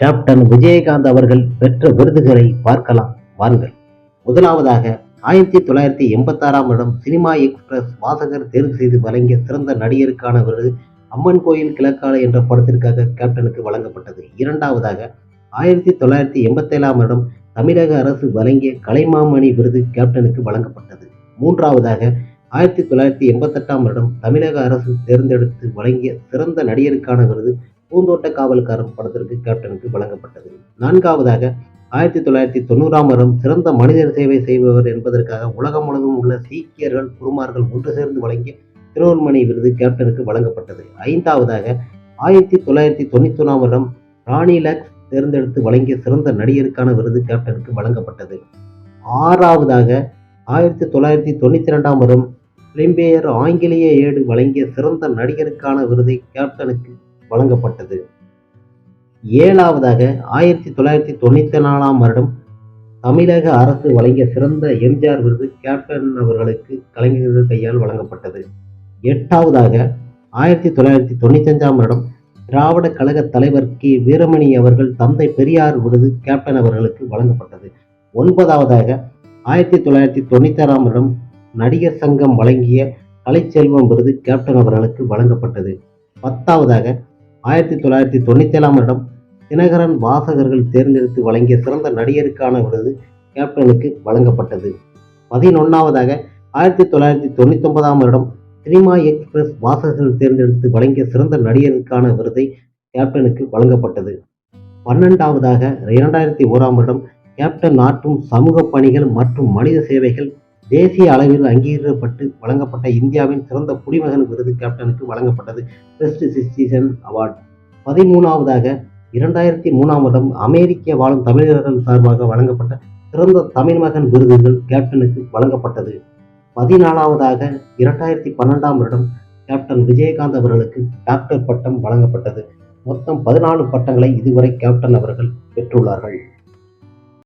Captain Vijayakanth அவர்கள் பெற்ற விருதுகளை பார்க்கலாம். வாருங்கள். முதலாவதாக ஆயிரத்தி தொள்ளாயிரத்தி எண்பத்தாறாம் வருடம் சினிமா எக்ஸ்பிரஸ் வாசகர் தேர்வு செய்து வழங்கிய சிறந்த நடிகருக்கான விருது அம்மன் கோயில் கிழக்கால என்ற படத்திற்காக கேப்டனுக்கு வழங்கப்பட்டது. இரண்டாவதாக ஆயிரத்தி தொள்ளாயிரத்தி எண்பத்தேழாம் வருடம் தமிழக அரசு வழங்கிய கலைமாமணி விருது கேப்டனுக்கு வழங்கப்பட்டது. மூன்றாவதாக ஆயிரத்தி தொள்ளாயிரத்தி எண்பத்தெட்டாம் வருடம் தமிழக அரசு தேர்ந்தெடுத்து வழங்கிய சிறந்த நடிகருக்கான விருது பூந்தோட்ட காவல்காரர் படத்திற்கு கேப்டனுக்கு வழங்கப்பட்டது. நான்காவதாக ஆயிரத்தி தொள்ளாயிரத்தி தொண்ணூறாம் வருடம் சிறந்த மனிதர் சேவை செய்பவர் என்பதற்காக உலகம் முழுவதும் உள்ள சீக்கியர்கள் குருமார்கள் ஒன்று சேர்ந்து வழங்கிய திருவண்மணி விருது கேப்டனுக்கு வழங்கப்பட்டது. ஐந்தாவதாக ஆயிரத்தி தொள்ளாயிரத்தி தொண்ணூத்தி ஒன்றாம் வருடம் ராணி லக்ஸ் தேர்ந்தெடுத்து வழங்கிய சிறந்த நடிகருக்கான விருது கேப்டனுக்கு வழங்கப்பட்டது. ஆறாவதாக ஆயிரத்தி தொள்ளாயிரத்தி தொண்ணூத்தி இரண்டாம் வருடம் பிலிம்பேயர் ஆங்கிலேய ஏடு வழங்கிய சிறந்த நடிகருக்கான விருதை கேப்டனுக்கு வழங்கப்பட்டது. ஏழாவதாக ஆயிரத்தி தொள்ளாயிரத்தி தொண்ணூத்தி நாலாம் வருடம் தமிழக அரசு வழங்கிய சிறந்த எம்ஜிஆர் விருது கேப்டன் அவர்களுக்கு கலைஞர்கள் கையால் வழங்கப்பட்டது. எட்டாவதாக ஆயிரத்தி தொள்ளாயிரத்தி தொண்ணூத்தி அஞ்சாம் வருடம் திராவிட கழக தலைவர் கே. வீரமணி அவர்கள் தந்தை பெரியார் விருது கேப்டன் அவர்களுக்கு வழங்கப்பட்டது. ஒன்பதாவதாக ஆயிரத்தி தொள்ளாயிரத்தி தொண்ணூத்தி ஆறாம் வருடம் நடிகர் சங்கம் வழங்கிய கலைச்செல்வம் விருது கேப்டன் அவர்களுக்கு வழங்கப்பட்டது. பத்தாவதாக ஆயிரத்தி தொள்ளாயிரத்தி தொண்ணூத்தி ஏழாம் வருடம் தினகரன் வாசகர்கள் தேர்ந்தெடுத்து வழங்கிய சிறந்த நடிகருக்கான விருது கேப்டனுக்கு வழங்கப்பட்டது. பதினொன்றாவதாக ஆயிரத்தி தொள்ளாயிரத்தி தொண்ணூத்தி ஒன்பதாம் வருடம் சினிமா எக்ஸ்பிரஸ் வாசகர்கள் தேர்ந்தெடுத்து வழங்கிய சிறந்த நடிகருக்கான விருதை கேப்டனுக்கு வழங்கப்பட்டது. பன்னெண்டாவதாக இரண்டாயிரத்தி ஓராம் வருடம் கேப்டன் நாட்டும் சமூக பணிகள் மற்றும் மனித சேவைகள் தேசிய அளவில் அங்கீகரிக்கப்பட்டு வழங்கப்பட்ட இந்தியாவின் சிறந்த குடிமகன் விருது கேப்டனுக்கு வழங்கப்பட்டது பெஸ்ட் சிட்டிசன் அவார்ட் பதிமூணாவதாக இரண்டாயிரத்தி மூணாம் வருடம் அமெரிக்க வாழும் தமிழர்கள் சார்பாக வழங்கப்பட்ட சிறந்த தமிழ் மகன் விருதுகள் கேப்டனுக்கு வழங்கப்பட்டது. பதினாலாவதாக இரண்டாயிரத்தி பன்னெண்டாம் வருடம் கேப்டன் விஜயகாந்த் அவர்களுக்கு டாக்டர் பட்டம் வழங்கப்பட்டது. மொத்தம் பதினாலு பட்டங்களை இதுவரை கேப்டன் அவர்கள் பெற்றுள்ளார்கள்.